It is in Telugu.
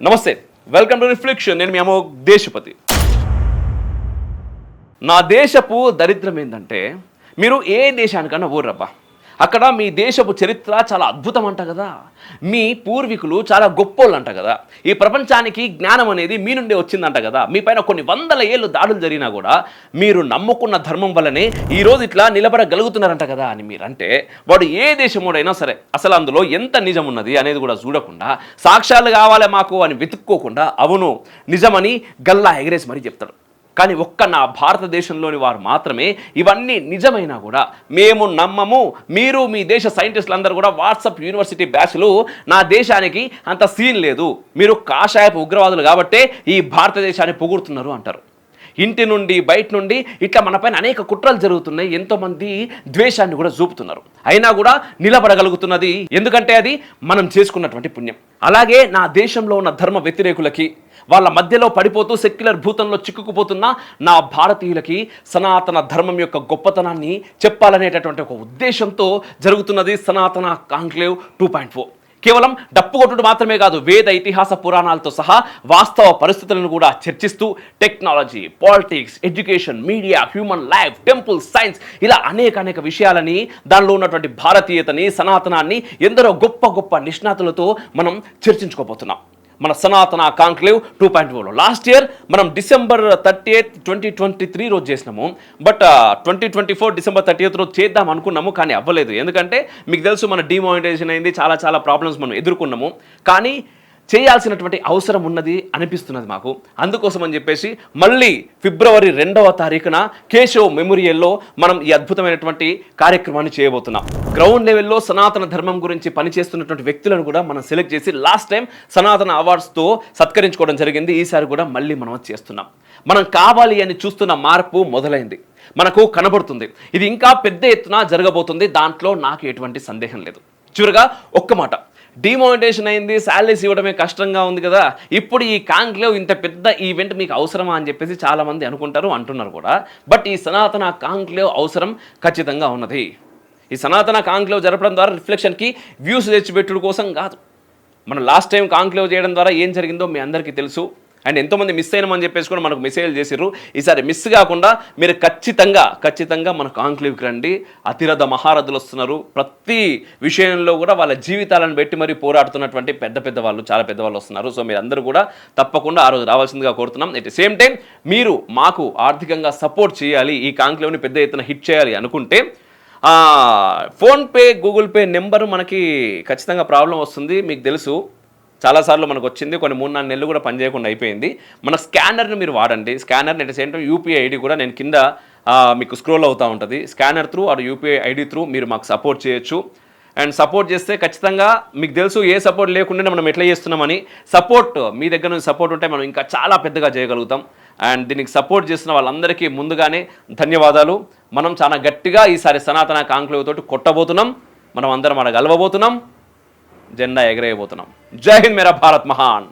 నమస్తే వెల్కమ్ టు రిఫ్లెక్షన్ నేను మీ అమ్మో దేశపతి. నా దేశపు దరిద్రం ఏంటంటే మీరు ఏ దేశానికన్నా ఊర్రబ్బా అక్కడ మీ దేశపు చరిత్ర చాలా అద్భుతం అంట కదా. మీ పూర్వీకులు చాలా గొప్పోళ్ళు అంట కదా. ఈ ప్రపంచానికి జ్ఞానం అనేది మీ నుండే వచ్చిందంట కదా. మీ పైన కొన్ని వందల ఏళ్ళు దాడులు జరిగినా కూడా మీరు నమ్ముకున్న ధర్మం వల్లనే ఈ రోజు ఇట్లా నిలబడగలుగుతున్నారంట కదా అని మీరంటే వాడు ఏ దేశముడైనా సరే అసలు అందులో ఎంత నిజం ఉన్నది అనేది కూడా చూడకుండా సాక్ష్యాలు కావాలి మాకు అని వెతుక్కోకుండా అవును నిజమని గల్లా ఎగరేసి మరీ చెప్తాడు. కానీ ఒక్క నా భారతదేశంలోని వారు మాత్రమే. ఇవన్నీ నిజమైనా కూడా మేము నమ్మము. మీరు మీ దేశ సైంటిస్టులు అందరూ కూడా వాట్సప్ యూనివర్సిటీ బ్యాచ్లు నా దేశానికి అంత సీన్ లేదు. మీరు కాషాయపు ఉగ్రవాదులు కాబట్టే ఈ భారతదేశాన్ని పొగుడుతున్నారు అంటారు. ఇంటి నుండి బయట నుండి ఇట్లా మనపైన అనేక కుట్రలు జరుగుతున్నాయి. ఎంతోమంది ద్వేషాన్ని కూడా చూపుతున్నారు. అయినా కూడా నిలబడగలుగుతున్నది. ఎందుకంటే అది మనం చేసుకున్నటువంటి పుణ్యం. అలాగే నా దేశంలో ఉన్న ధర్మ వ్యతిరేకులకి వాళ్ళ మధ్యలో పడిపోతూ సెక్యులర్ భూతంలో చిక్కుకుపోతున్న నా భారతీయులకి సనాతన ధర్మం యొక్క గొప్పతనాన్ని చెప్పాలనేటటువంటి ఒక ఉద్దేశంతో జరుగుతున్నది సనాతన కాంక్లేవ్ టూ పాయింట్ ఫోర్. కేవలం డప్పు కొట్టుడు మాత్రమే కాదు వేద ఇతిహాస పురాణాలతో సహా వాస్తవ పరిస్థితులను కూడా చర్చిస్తూ technology politics education media human life temple science ఇలా అనేక అనేక విషయాలని దానిలో ఉన్నటువంటి భారతీయతని సనాతనాన్ని ఎందరో గొప్ప గొప్ప నిష్ణాతులతో మనం చర్చించుకోబోతున్నాం. మన సనాతన కాంక్లేవ్ టూ పాయింట్ ఫోర్లో లాస్ట్ ఇయర్ మనం December thirty eighth twenty twenty three రోజు చేసినాము. But twenty twenty four December thirty eighth రోజు చేద్దాం అనుకున్నాము కానీ అవ్వలేదు. ఎందుకంటే మీకు తెలుసు మన డిమానిటైజేషన్ అయింది చాలా చాలా ప్రాబ్లమ్స్ మనం ఎదుర్కొన్నాము. కానీ చేయాల్సినటువంటి అవసరం ఉన్నది అనిపిస్తున్నది మాకు. అందుకోసం అని చెప్పేసి మళ్ళీ ఫిబ్రవరి రెండవ తారీఖున కేశవ్ మెమోరియల్లో మనం ఈ అద్భుతమైనటువంటి కార్యక్రమాన్ని చేయబోతున్నాం. గ్రౌండ్ లెవెల్లో సనాతన ధర్మం గురించి పనిచేస్తున్నటువంటి వ్యక్తులను కూడా మనం సెలెక్ట్ చేసి లాస్ట్ టైం సనాతన అవార్డ్స్తో సత్కరించుకోవడం జరిగింది. ఈసారి కూడా మళ్ళీ మనం చేస్తున్నాం. మనం కావాలి అని చూస్తున్న మార్పు మొదలైంది. మనకు కనబడుతుంది. ఇది ఇంకా పెద్ద ఎత్తున జరగబోతుంది. దాంట్లో నాకు ఎటువంటి సందేహం లేదు. చివరిగా ఒక్క మాట. డిమానిటేషన్ అయింది శాలరీస్ ఇవ్వడమే కష్టంగా ఉంది కదా. ఇప్పుడు ఈ కాంక్లేవ్ ఇంత పెద్ద ఈవెంట్ మీకు అవసరమా అని చెప్పేసి చాలామంది అనుకుంటారు అంటున్నారు కూడా. బట్ ఈ సనాతన కాంక్లేవ్ అవసరం ఖచ్చితంగా ఉన్నది. ఈ సనాతన కాంక్లేవ్ జరపడం ద్వారా రిఫ్లెక్షన్కి వ్యూస్ తెచ్చిపెట్టుడు కోసం కాదు. మనం లాస్ట్ టైం కాంక్లేవ్ చేయడం ద్వారా ఏం జరిగిందో మీ అందరికీ తెలుసు. అండ్ ఎంతోమంది మిస్ అయినామని చెప్పేసి కూడా మనకు మెసేజ్ చేసిర్రు. ఈసారి మిస్ కాకుండా మీరు ఖచ్చితంగా ఖచ్చితంగా మన కాంక్లేవ్కి రండి. అతిరథ మహారథులు వస్తున్నారు. ప్రతి విషయంలో కూడా వాళ్ళ జీవితాలను పెట్టి మరి పోరాడుతున్నటువంటి పెద్ద పెద్ద వాళ్ళు చాలా పెద్దవాళ్ళు వస్తున్నారు. సో మీరు అందరూ కూడా తప్పకుండా ఆ రోజు రావాల్సిందిగా కోరుతున్నాం. ఎట్ సేమ్ టైం మీరు మాకు ఆర్థికంగా సపోర్ట్ చేయాలి ఈ కాంక్లేవ్ని పెద్ద ఎత్తున హిట్ చేయాలి అనుకుంటే ఫోన్పే గూగుల్ పే నెంబర్ మనకి ఖచ్చితంగా ప్రాబ్లం వస్తుంది. మీకు తెలుసు చాలాసార్లు మనకు వచ్చింది కొన్ని మూడు నాలుగు నెలలు కూడా పనిచేయకుండా అయిపోయింది. మన స్కానర్ని మీరు వాడండి. స్కానర్ని ఎట్ సేమ్ యూపీఐ ఐడి కూడా నేను కింద మీకు స్క్రోల్ అవుతూ ఉంటుంది. Scanner through or UPI ID through మీరు మాకు సపోర్ట్ చేయొచ్చు. అండ్ సపోర్ట్ చేస్తే ఖచ్చితంగా మీకు తెలుసు ఏ సపోర్ట్ లేకుండా మనం ఎట్లా చేస్తున్నామని. సపోర్ట్ మీ దగ్గర నుంచి సపోర్ట్ ఉంటే మనం ఇంకా చాలా పెద్దగా చేయగలుగుతాం. అండ్ దీనికి సపోర్ట్ చేసిన వాళ్ళందరికీ ముందుగానే ధన్యవాదాలు. మనం చాలా గట్టిగా ఈసారి సనాతన కాంక్లేవ్ తోటి కొట్టబోతున్నాం. మనం అందరం అలా గెలవబోతున్నాం. జెండా ఎగరేయబోతున్నాం. జై హింద్ మేరా భారత్ మహాన్.